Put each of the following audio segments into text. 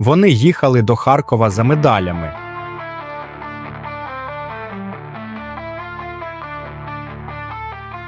Вони їхали до Харкова за медалями.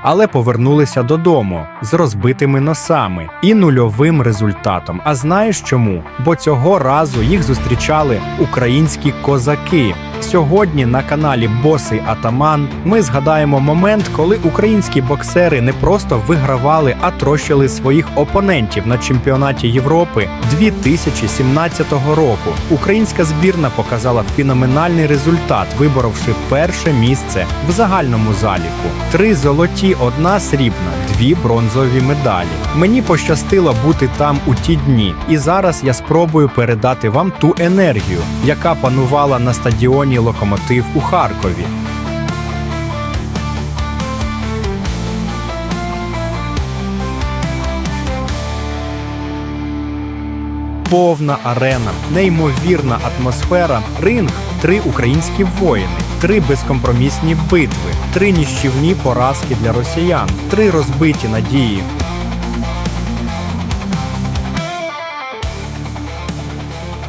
Але повернулися додому з розбитими носами і нульовим результатом. А знаєш чому? Бо цього разу їх зустрічали українські козаки. Сьогодні на каналі Босий Атаман ми згадаємо момент, коли українські боксери не просто вигравали, а трощили своїх опонентів на чемпіонаті Європи 2017 року. Українська збірна показала феноменальний результат, виборовши перше місце в загальному заліку: три золоті, одна срібна, дві бронзові медалі. Мені пощастило бути там у ті дні, і зараз я спробую передати вам ту енергію, яка панувала на стадіоні Локомотив у Харкові. Повна арена, неймовірна атмосфера, ринг, три українські воїни, три безкомпромісні битви, три ніщівні поразки для росіян, три розбиті надії.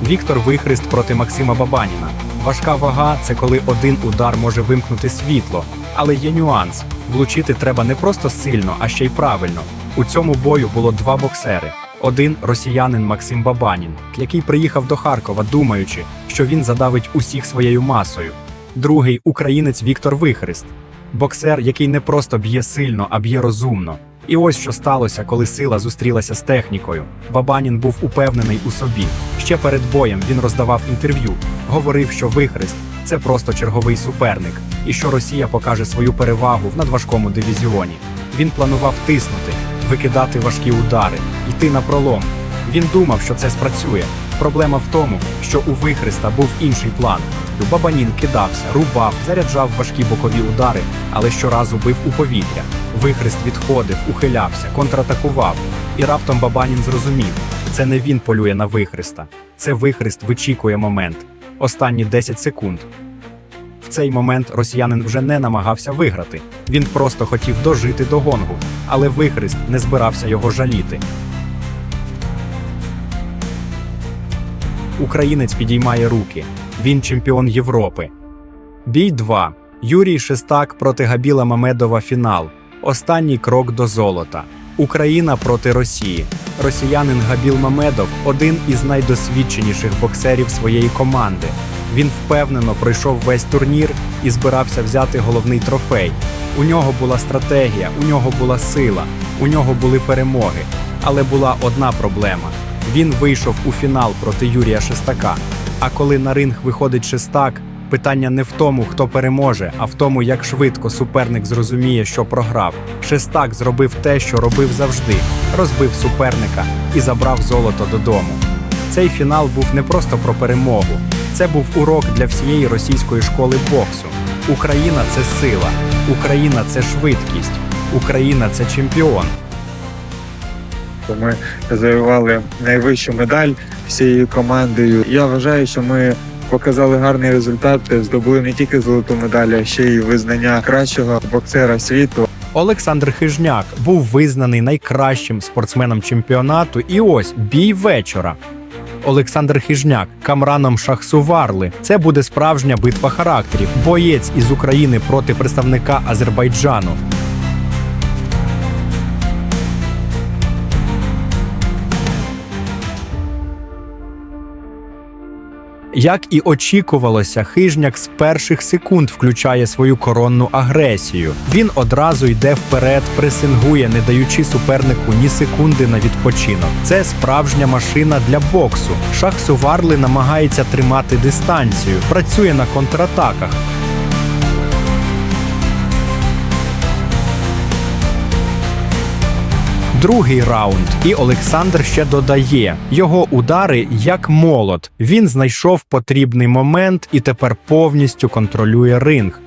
Віктор Вихрист проти Максима Бабаніна. Важка вага це коли один удар може вимкнути світло, але є нюанс. Влучити треба не просто сильно, а ще й правильно. У цьому бою було два боксери. Один росіянин Максим Бабанін, який приїхав до Харкова, думаючи, що він задавить усіх своєю масою. Другий українець Віктор Вихрист, боксер, який не просто б'є сильно, а б'є розумно. І ось що сталося, коли сила зустрілася з технікою. Бабанін був упевнений у собі. Ще перед боєм він роздавав інтерв'ю, говорив, що Вихрест це просто черговий суперник, і що Росія покаже свою перевагу в надважкому дивізіоні. Він планував тиснути, викидати важкі удари, йти на пролом. Він думав, що це спрацює. Проблема в тому, що у Вихреста був інший план. Бабанін кидався, рубав, заряджав важкі бокові удари, але щоразу бив у повітря. Вихрест відходив, ухилявся, контратакував. І раптом Бабанін зрозумів: це не він полює на Вихреста, це Вихрест вичікує момент. Останні 10 секунд. В цей момент росіянин вже не намагався виграти. Він просто хотів дожити до гонгу, але Вихрест не збирався його жаліти. Українець підіймає руки. Він чемпіон Європи. Бій 2. Юрій Шестак проти Габіла Мамедова фінал. Останній крок до золота. Україна проти Росії. Росіянин Габіл Мамедов один із найдосвідченіших боксерів своєї команди. Він впевнено пройшов весь турнір і збирався взяти головний трофей. У нього була стратегія, у нього була сила, у нього були перемоги. Але була одна проблема: він вийшов у фінал проти Юрія Шестака. А коли на ринг виходить Шестак, питання не в тому, хто переможе, а в тому, як швидко суперник зрозуміє, що програв. Шестак зробив те, що робив завжди: розбив суперника і забрав золото додому. Цей фінал був не просто про перемогу, це був урок для всієї російської школи боксу. Україна це сила, Україна це швидкість, Україна це чемпіон. То ми завоювали найвищу медаль всією командою. Я вважаю, що ми показали гарний результат, здобули не тільки золоту медаль, а ще й визнання кращого боксера світу. Олександр Хижняк був визнаний найкращим спортсменом чемпіонату. І ось бій вечора. Олександр Хижняк Камраном Шахсуварли. Це буде справжня битва характерів. Боєць із України проти представника Азербайджану. Як і очікувалося, хижняк з перших секунд включає свою коронну агресію. Він одразу йде вперед, пресингує, не даючи супернику ні секунди на відпочинок. Це справжня машина для боксу. Шах Суварли намагається тримати дистанцію, працює на контратаках. Другий раунд, і Олександр ще додає його удари як молот. Він знайшов потрібний момент і тепер повністю контролює ринг.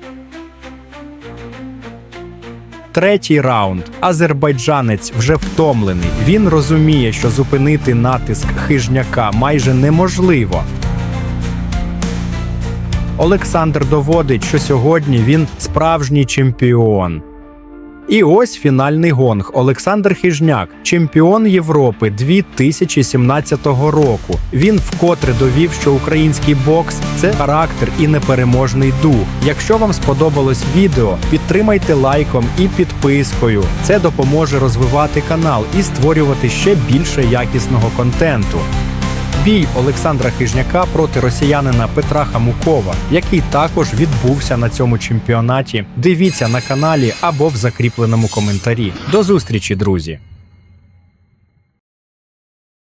Третій раунд. Азербайджанець вже втомлений. Він розуміє, що зупинити натиск хижняка майже неможливо. Олександр доводить, що сьогодні він справжній чемпіон. І ось фінальний гонг. Олександр Хижняк, чемпіон Європи 2017 року. Він вкотре довів, що український бокс це характер і непереможний дух. Якщо вам сподобалось відео, підтримайте лайком і підпискою. Це допоможе розвивати канал і створювати ще більше якісного контенту. Бій Олександра Хижняка проти росіянина Петра Хамукова, який також відбувся на цьому чемпіонаті. Дивіться на каналі або в закріпленому коментарі. До зустрічі, друзі!